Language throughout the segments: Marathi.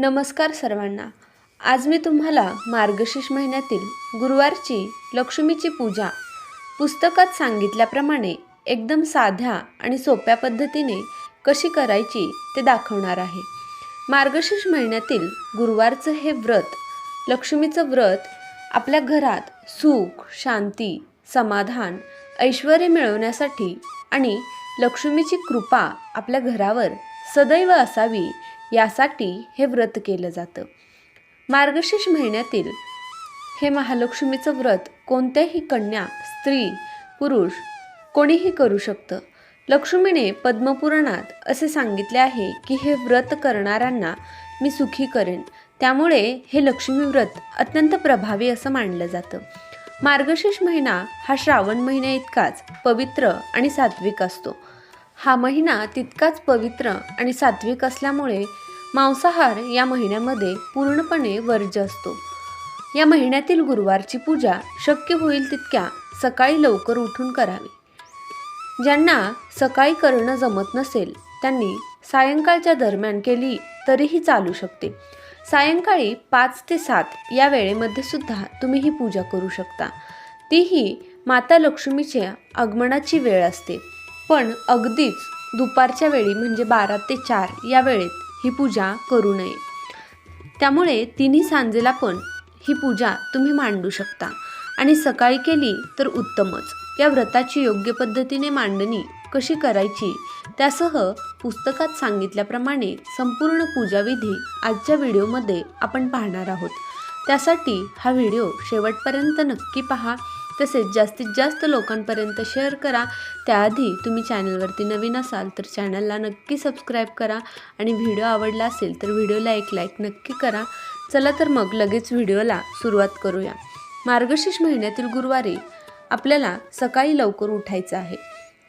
नमस्कार सर्वांना. आज मी तुम्हाला मार्गशीर्ष महिन्यातील गुरुवारची लक्ष्मीची पूजा पुस्तकात सांगितल्याप्रमाणे एकदम साध्या आणि सोप्या पद्धतीने कशी करायची ते दाखवणार आहे. मार्गशीर्ष महिन्यातील गुरुवारचं हे व्रत लक्ष्मीचं व्रत आपल्या घरात सुख शांती समाधान ऐश्वर मिळवण्यासाठी आणि लक्ष्मीची कृपा आपल्या घरावर सदैव असावी यासाठी हे व्रत केलं जातं. मार्गशीर्ष महिन्यातील हे महालक्ष्मीचं व्रत कोणत्याही कन्या स्त्री पुरुष कोणीही करू शकतं. लक्ष्मीने पद्मपुराणात असे सांगितले आहे की हे व्रत करणाऱ्यांना मी सुखी करेन. त्यामुळे हे लक्ष्मी व्रत अत्यंत प्रभावी असं मानलं जातं. मार्गशीर्ष महिना हा श्रावण महिन्या इतकाच पवित्र आणि सात्विक असतो. हा महिना तितकाच पवित्र आणि सात्विक असल्यामुळे मांसाहार या महिन्यामध्ये पूर्णपणे वर्ज्य असतो. या महिन्यातील गुरुवारची पूजा शक्य होईल तितक्या सकाळी लवकर उठून करावी. ज्यांना सकाळी करणं जमत नसेल त्यांनी सायंकाळच्या दरम्यान केली तरीही चालू शकते. सायंकाळी पाच ते सात या वेळेमध्ये सुद्धा तुम्ही ही पूजा करू शकता. तीही माता लक्ष्मीच्या आगमनाची वेळ असते. पण अगदीच दुपारच्या वेळी म्हणजे बारा ते चार या वेळेत ही पूजा करू नये. त्यामुळे तिन्ही सांजेला पण ही पूजा तुम्ही मांडू शकता. आणि सकाळी केली तर उत्तमच. या व्रताची योग्य पद्धतीने मांडणी कशी करायची त्यासह पुस्तकात सांगितल्याप्रमाणे संपूर्ण पूजाविधी आजच्या व्हिडिओमध्ये आपण पाहणार आहोत. त्यासाठी हा व्हिडिओ शेवटपर्यंत नक्की पहा. तसेच जास्तीत जास्त लोकांपर्यंत शेअर करा. त्याआधी तुम्ही चॅनलवरती नवीन असाल तर चॅनलला नक्की सबस्क्राईब करा. आणि व्हिडिओ आवडला असेल तर व्हिडिओला एक लाईक नक्की करा. चला तर मग लगेच व्हिडिओला सुरुवात करूया. मार्गशीर्ष महिन्यातील गुरुवारी आपल्याला सकाळी लवकर उठायचं आहे.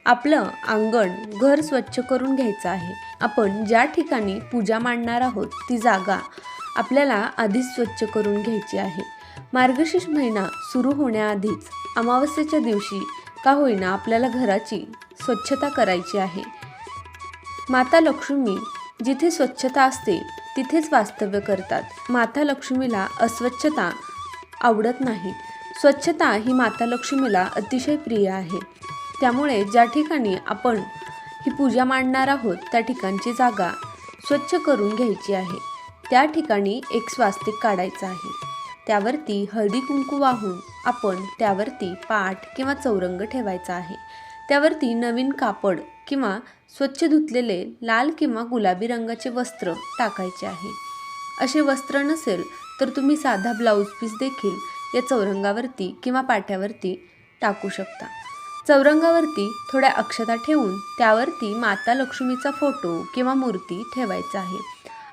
आपलं अंगण घर स्वच्छ करून घ्यायचं आहे. आपण ज्या ठिकाणी पूजा मांडणार आहोत ती जागा आपल्याला आधीच स्वच्छ करून घ्यायची आहे. मार्गशीर्ष महिना सुरू होण्याआधीच अमावस्येच्या दिवशी का होईना आपल्याला घराची स्वच्छता करायची आहे. माता लक्ष्मी जिथे स्वच्छता असते तिथेच वास्तव्य करतात. माता लक्ष्मीला अस्वच्छता आवडत नाही. स्वच्छता ही माता लक्ष्मीला अतिशय प्रिय आहे. त्यामुळे ज्या ठिकाणी आपण ही पूजा मांडणार आहोत त्या ठिकाणची जागा स्वच्छ करून घ्यायची आहे. त्या ठिकाणी एक स्वास्तिक काढायचं आहे. त्यावरती हळदी कुंकू वाहून आपण त्यावरती पाठ किंवा चौरंग ठेवायचा आहे. त्यावरती नवीन कापड किंवा स्वच्छ धुतलेले लाल किंवा गुलाबी रंगाचे वस्त्र टाकायचे आहे. असे वस्त्र नसेल तर तुम्ही साधा ब्लाऊज पीस देखील या चौरंगावरती किंवा पाट्यावरती टाकू शकता. चौरंगावरती थोड्या अक्षता ठेवून त्यावरती माता लक्ष्मीचा फोटो किंवा मूर्ती ठेवायचा आहे.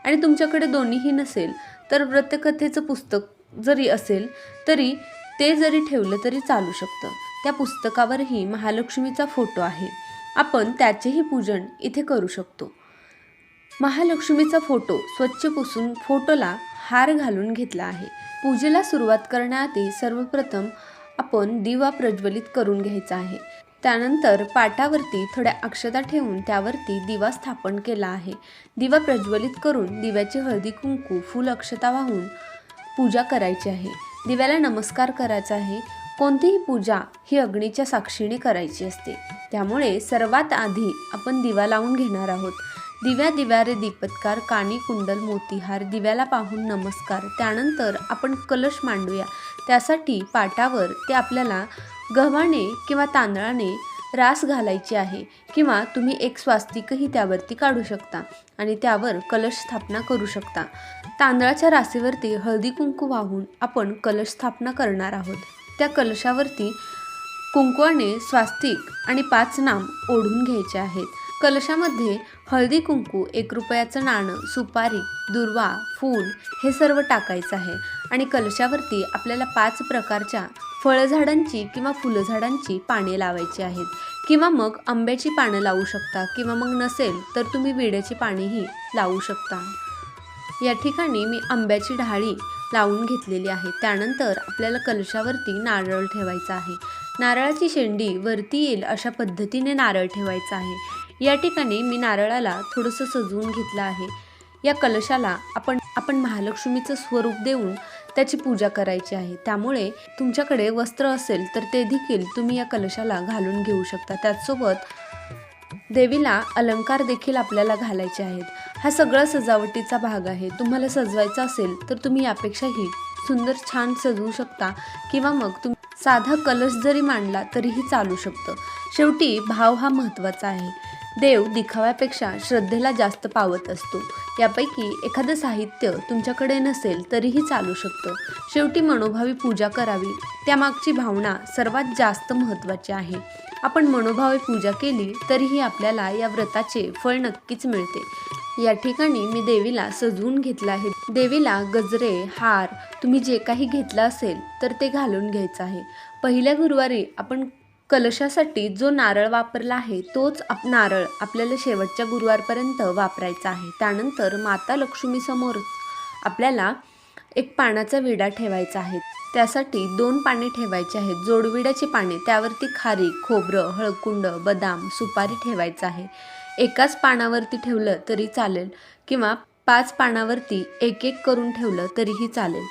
आणि तुमच्याकडे दोन्हीही नसेल तर व्रतकथेचं पुस्तक जरी असेल तरी ते जरी ठेवलं तरी चालू शकतं. त्या पुस्तकावरही महालक्ष्मीचा फोटो आहे. आपण त्याचेही पूजन इथे करू शकतो. महालक्ष्मीचा फोटो स्वच्छ पुसून फोटोला हार घालून घेतला आहे. पूजेला सुरुवात करण्याआधी सर्वप्रथम आपण दिवा प्रज्वलित करून घ्यायचा आहे. त्यानंतर पाटावरती थोड्या अक्षता ठेवून त्यावरती दिवा स्थापन केला आहे. दिवा प्रज्वलित करून दिव्याची हळदी कुंकू फूल अक्षता वाहून पूजा करायची आहे. दिव्याला नमस्कार करायचा आहे. कोणतीही पूजा ही अग्नीच्या साक्षीने करायची असते. त्यामुळे सर्वात आधी आपण दिवा लावून घेणार आहोत. दिव्या दिव्या रे दीपत्कार कानी कुंडल मोतीहार दिव्याला पाहून नमस्कार. त्यानंतर आपण कलश मांडूया. त्यासाठी पाटावर ते आपल्याला गव्हाने किंवा तांदळाने रास घालायची आहे किंवा तुम्ही एक स्वास्तिकही त्यावरती काढू शकता आणि त्यावर कलश स्थापना करू शकता. तांदळाच्या राशीवरती हळदी कुंकू वाहून आपण कलश स्थापना करणार आहोत. त्या कलशावरती कुंकवाने स्वास्तिक आणि पाच नाम ओढून घ्यायचे आहेत. कलशामध्ये हळदी कुंकू एक रुपयाचं नाणं सुपारी दुर्वा फूल हे सर्व टाकायचं आहे. आणि कलशावरती आपल्याला पाच प्रकारच्या फळझाडांची किंवा फुलझाडांची पाने लावायची आहेत. किंवा मग आंब्याची पानं लावू शकता किंवा मग नसेल तर तुम्ही विड्याची पानेही लावू शकता. या ठिकाणी मी आंब्याची ढाळी लावून घेतलेली आहे. त्यानंतर आपल्याला कलशावरती नारळ ठेवायचा आहे. नारळाची शेंडी वरती येईल अशा पद्धतीने नारळ ठेवायचा आहे. या ठिकाणी मी नारळाला थोडंसं सजवून घेतलं आहे. या कलशाला आपण आपण महालक्ष्मीचं स्वरूप देऊन त्याची पूजा करायची आहे. त्यामुळे तुमच्याकडे वस्त्र असेल तर ते देखील तुम्ही या कलशाला घालून घेऊ शकता. त्याचसोबत देवीला अलंकार देखील आपल्याला घालायचे आहेत. हा सगळा सजावटीचा भाग आहे. तुम्हाला सजवायचा असेल तर तुम्ही यापेक्षाही सुंदर छान सजवू शकता किंवा मग तुम साधा कलश जरी मांडला तरीही चालू शकतं. शेवटी भाव हा महत्त्वाचा आहे. देव दिखाव्यापेक्षा श्रद्धेला जास्त पावत असतो. यापैकी एखादं साहित्य तुमच्याकडे नसेल तरीही चालू शकतं. शेवटी मनोभावी पूजा करावी. त्यामागची भावना सर्वात जास्त महत्त्वाची आहे. आपण मनोभावे पूजा केली तरीही आपल्याला या व्रताचे फळ नक्कीच मिळते. या ठिकाणी मी देवीला सजवून घेतलं आहे. देवीला गजरे हार तुम्ही जे काही घेतलं असेल तर ते घालून घ्यायचं आहे. पहिल्या गुरुवारी आपण कलशासाठी जो नारळ वापरला आहे तोच आप नारळ आपल्याला शेवटच्या गुरुवारपर्यंत वापरायचा आहे. त्यानंतर माता लक्ष्मीसमोर आपल्याला एक पानाचा विडा ठेवायचा आहे. त्यासाठी दोन पाने ठेवायची आहेत. जोडविड्याची पाने त्यावरती खारी खोबरं हळकुंड बदाम सुपारी ठेवायचं आहे. एकाच पानावरती ठेवलं तरी चालेल किंवा पाच पानावरती एक एक करून ठेवलं तरीही चालेल.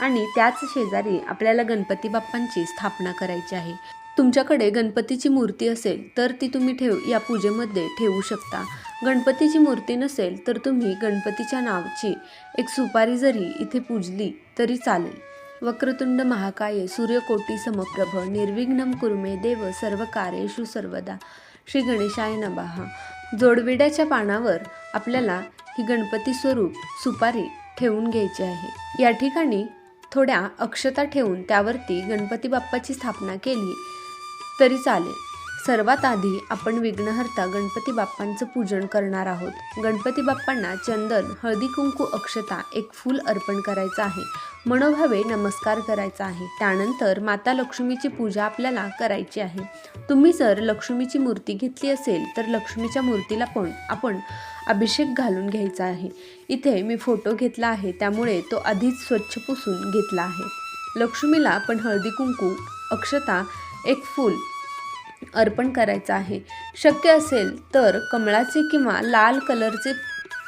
आणि त्याच शेजारी आपल्याला गणपती बाप्पांची स्थापना करायची आहे. तुमच्याकडे गणपतीची मूर्ती असेल तर ती तुम्ही ठेव या पूजेमध्ये ठेवू शकता. गणपतीची मूर्ती नसेल तर तुम्ही गणपतीच्या नावाची एक सुपारी जरी इथे पूजली तरी चालेल. वक्रतुंड महाकाय सूर्यकोटी समप्रभ निर्विघ्नम कुर्मे देव सर्व कार्येषु सर्वदा. श्री गणेशाय नबाहा जोडविड्याच्या पानावर आपल्याला ही गणपती स्वरूप सुपारी ठेवून घ्यायची आहे. या ठिकाणी थोड्या अक्षता ठेवून त्यावरती गणपती बाप्पाची स्थापना केली. तरी चालेल. सर्वात आधी आपण विघ्नहर्ता गणपती बाप्पांचं पूजन करणार आहोत. गणपती बाप्पांना चंदन हळदी कुंकू अक्षता एक फूल अर्पण करायचं आहे. मनोभावे नमस्कार करायचा आहे. त्यानंतर माता लक्ष्मीची पूजा आपल्याला करायची आहे. तुम्ही जर लक्ष्मीची मूर्ती घेतली असेल तर लक्ष्मीच्या मूर्तीला पण आपण अभिषेक घालून घ्यायचा आहे. इथे मी फोटो घेतला आहे त्यामुळे तो आधीच स्वच्छ पुसून घेतला आहे. लक्ष्मीला आपण हळदी कुंकू अक्षता एक फूल अर्पण करायचं आहे. शक्य असेल तर कमळाचे किंवा लाल कलरचे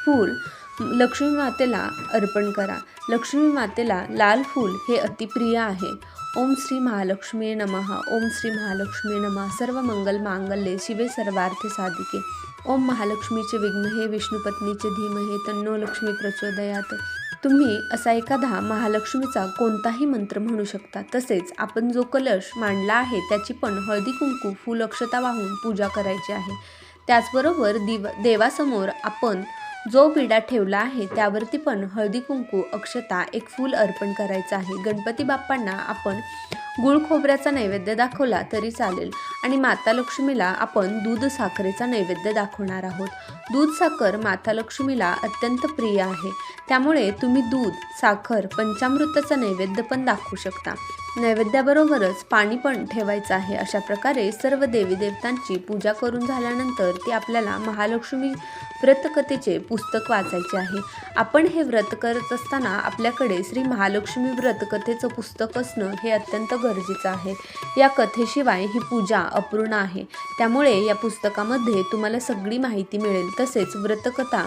फूल लक्ष्मी मातेला अर्पण करा. लक्ष्मी मातेला लाल फूल हे अतिप्रिय आहे. ओम श्री महालक्ष्मी नमः. ओम श्री महालक्ष्मी नमः. सर्व मंगल मांगल्ये शिवे सर्वार्थ साधिके. ओम महालक्ष्मीचे विघ्न हे विष्णुपत्नीचे धीमहे तन्नो लक्ष्मी प्रचोदयात. तुम्ही असा एखादा महालक्ष्मीचा कोणताही मंत्र म्हणू शकता. तसेच आपण जो कलश मांडला आहे त्याची पण हळदी कुंकू फूल अक्षता वाहून पूजा करायची आहे. त्याचबरोबर दिव देवासमोर आपण जो विडा ठेवला आहे त्यावरती पण हळदी कुंकू अक्षता एक फूल अर्पण करायचं आहे. गणपती बाप्पांना आपण गुळ खोबऱ्याचा नैवेद्य दाखवला तरी चालेल. आणि माता लक्ष्मीला आपण दूध साखरेचा नैवेद्य दाखवणार आहोत. दूध साखर माता लक्ष्मीला अत्यंत प्रिय आहे. त्यामुळे तुम्ही दूध साखर पंचामृताचा नैवेद्य पण दाखवू शकता. नैवेद्याबरोबरच पाणी पण ठेवायचं आहे. अशा प्रकारे सर्व देवी देवतांची पूजा करून झाल्यानंतर ती आपल्याला महालक्ष्मी व्रतकथेचे पुस्तक वाचायचे आहे. आपण हे व्रत करत असताना आपल्याकडे श्री महालक्ष्मी व्रतकथेचं पुस्तक असणं हे अत्यंत गरजेचं आहे. या कथेशिवाय ही पूजा अपूर्ण आहे. त्यामुळे या पुस्तकामध्ये तुम्हाला सगळी माहिती मिळेल. तसेच व्रतकथा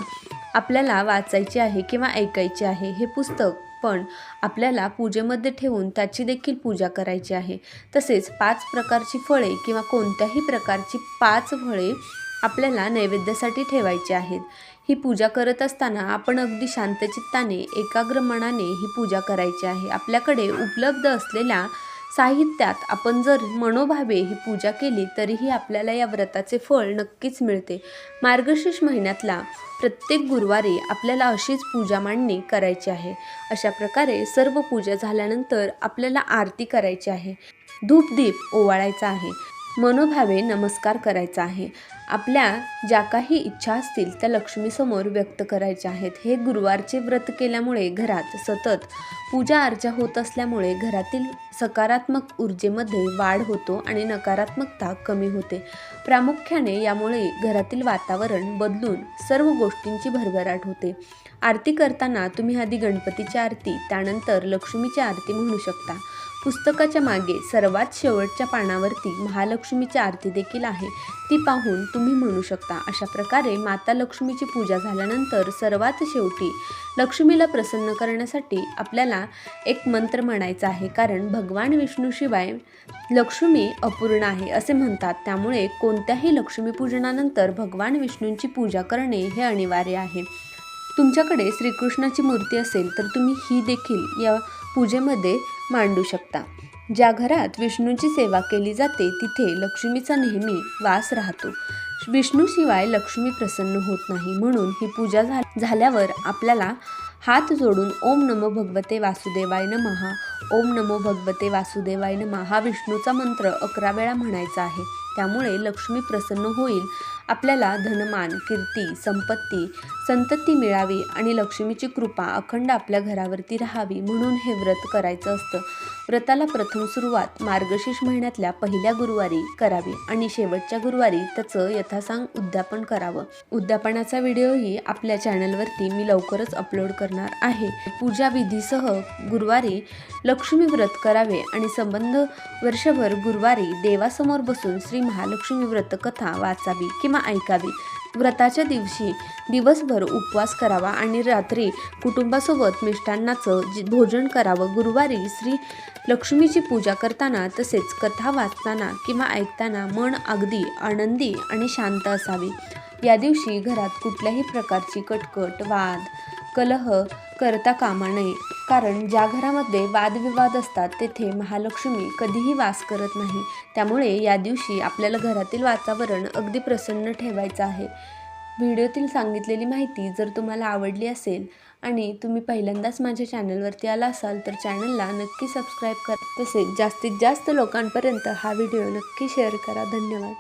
आपल्याला वाचायची आहे किंवा ऐकायची आहे हे पुस्तक पण आपल्याला पूजेमध्ये ठेवून त्याची देखील पूजा करायची आहे. तसेच पाच प्रकारची फळे किंवा कोणत्याही प्रकारची पाच फळे आपल्याला नैवेद्यासाठी ठेवायची आहेत. ही पूजा करत असताना आपण अगदी शांतचित्ताने एकाग्र मनाने ही पूजा करायची आहे. आपल्याकडे उपलब्ध असलेल्या साहित्यात आपण जर मनोभावे ही पूजा केली तरीही आपल्याला या व्रताचे फळ नक्कीच मिळते. मार्गशीर्ष महिन्यातला प्रत्येक गुरुवारी आपल्याला अशीच पूजा मांडणी करायची आहे. अशा प्रकारे सर्व पूजा झाल्यानंतर आपल्याला आरती करायची आहे. धूपदीप ओवाळायचा आहे. मनोभावे नमस्कार करायचा आहे. आपल्या ज्या काही इच्छा असतील त्या लक्ष्मीसमोर व्यक्त करायच्या आहेत. हे गुरुवारचे व्रत केल्यामुळे घरात सतत पूजा अर्चा होत असल्यामुळे घरातील सकारात्मक ऊर्जेमध्ये वाढ होतो आणि नकारात्मकता कमी होते. प्रामुख्याने यामुळे घरातील वातावरण बदलून सर्व गोष्टींची भरभराट होते. आरती करताना तुम्ही आधी गणपतीची आरती त्यानंतर लक्ष्मीची आरती म्हणू शकता. पुस्तकाच्या मागे सर्वात शेवटच्या पानावरती महालक्ष्मीची आरती देखील आहे. ती पाहून तुम्ही म्हणू शकता अशा प्रकारे माता लक्ष्मीची पूजा झाल्यानंतर सर्वात शेवटी लक्ष्मीला प्रसन्न करण्यासाठी आपल्याला एक मंत्र म्हणायचा आहे. कारण भगवान विष्णूशिवाय लक्ष्मी अपूर्ण आहे असे म्हणतात. त्यामुळे कोणत्याही लक्ष्मीपूजनानंतर भगवान विष्णूंची पूजा करणे हे अनिवार्य आहे. तुमच्याकडे श्रीकृष्णाची मूर्ती असेल तर तुम्ही ही देखील या पूजेमध्ये मांडू शकता. ज्या घरात विष्णूची सेवा केली जाते तिथे लक्ष्मीचा नेहमी वास राहतो. विष्णूशिवाय लक्ष्मी प्रसन्न होत नाही म्हणून ही पूजा झा झाल्यावर आपल्याला हात जोडून ओम नमो भगवते वासुदेवाय नमहा ओम नमो भगवते वासुदेवाय नमहा हा विष्णूचा मंत्र अकरा वेळा म्हणायचा आहे. त्यामुळे लक्ष्मी प्रसन्न होईल आपल्याला धनमान कीर्ती संपत्ती संतती मिळावी आणि लक्ष्मीची कृपा अखंड आपल्या घरावरती राहावी म्हणून हे व्रत करायचं असतं. व्रताला प्रथम सुरुवात मार्गशीर्ष महिन्यातल्या पहिल्या गुरुवारी करावी आणि शेवटच्या गुरुवारी त्याचं यथासांग उद्यापन करावं. उद्यापनाचा व्हिडिओही आपल्या चॅनलवरती मी लवकरच अपलोड करणार आहे. पूजा विधीसह गुरुवारी लक्ष्मी व्रत करावे आणि संबंध वर्षभर गुरुवारी देवासमोर बसून श्री महालक्ष्मी व्रत कथा वाचावी किंवा ऐकावी. व्रताच्या दिवशी दिवसभर उपवास करावा आणि रात्री कुटुंबासोबत मिष्टान्नाचं भोजन करावं. गुरुवारी श्री लक्ष्मीची पूजा करताना तसेच कथा वाचताना किंवा ऐकताना मन अगदी आनंदी आणि शांत असावी. या दिवशी घरात कुठल्याही प्रकारची कटकट वाद कलह करता कामा नये. कारण ज्या घरामध्ये वादविवाद असतात तेथे महालक्ष्मी कधीही वास करत नाही. त्यामुळे या दिवशी आपल्याला घरातील वातावरण अगदी प्रसन्न ठेवायचं आहे. व्हिडिओतील सांगितलेली माहिती जर तुम्हाला आवडली असेल आणि तुम्ही पहिल्यांदाच माझ्या चॅनलवरती आला असाल तर चॅनलला नक्की सबस्क्राईब करा. तसेच जास्तीत जास्त लोकांपर्यंत हा व्हिडिओ नक्की शेअर करा. धन्यवाद.